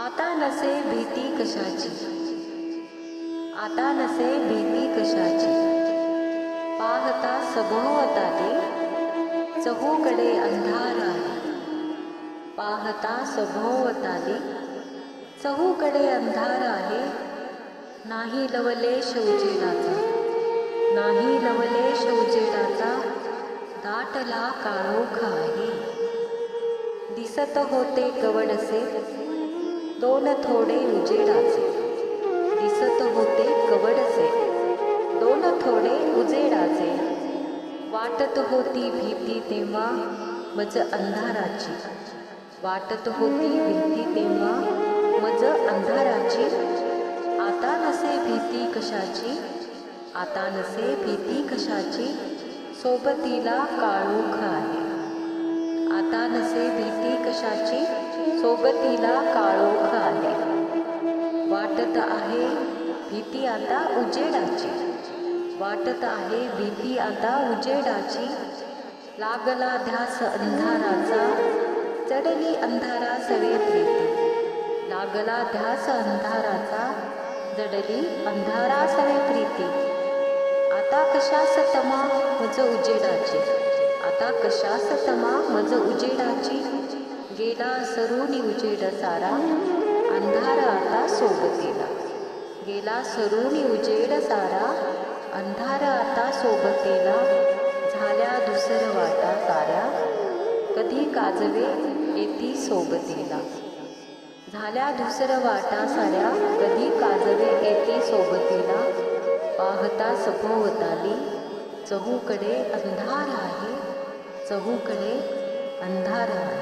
आता नसे भीती कशाची? आता नसे भीती कशाची? पाहता सभोवता दे चहूकडे अंधार आहे पाहता सभोवता दे चहूकडे अंधार आहे नाही लवले शौजेडाचा नाही लवले शौजेडाचा दाटला काळोख आहे दिसत होते कवडसे दोन थोडे उजेडाचे. दिसत होते कवडसे. दोन थोडे उजेडाचे. वाटत होती भीती तेव्हा मज अंधाराची. वाटत होती भीती तेव्हा मज अंधाराची. आता नसे भीती कशाची? आता नसे भीती कशाची? सोबतीला काळोख आहे आता नसे भीती कशाची? सोबतीला काळ वाटत आहे भीती आता उजेडाची. वाटत आहे भीती आता उजेडाची. लागला ध्यास अंधाराचा चढली अंधारा सवे प्रीती. लागला ध्यास अंधाराचा जडली अंधारा सवे प्रीती. आता कशास तमा मज उजेडाची? आता कशास तमा मज उजेडाची? गेला सरुनी उजेड सारा. अंधार आता सोबतीला गेला सरुनी उजेड सारा अंधार आता सोबतीला झाल्या दुसर वाटा साऱ्या कधी काजवे येती सोबतीला. झाल्या दुसर वाटा साऱ्या कधी काजवे येते सोबतीला. पाहता सभोवताली चहूकडे अंधार आहे चहूकडे अंधार आहे.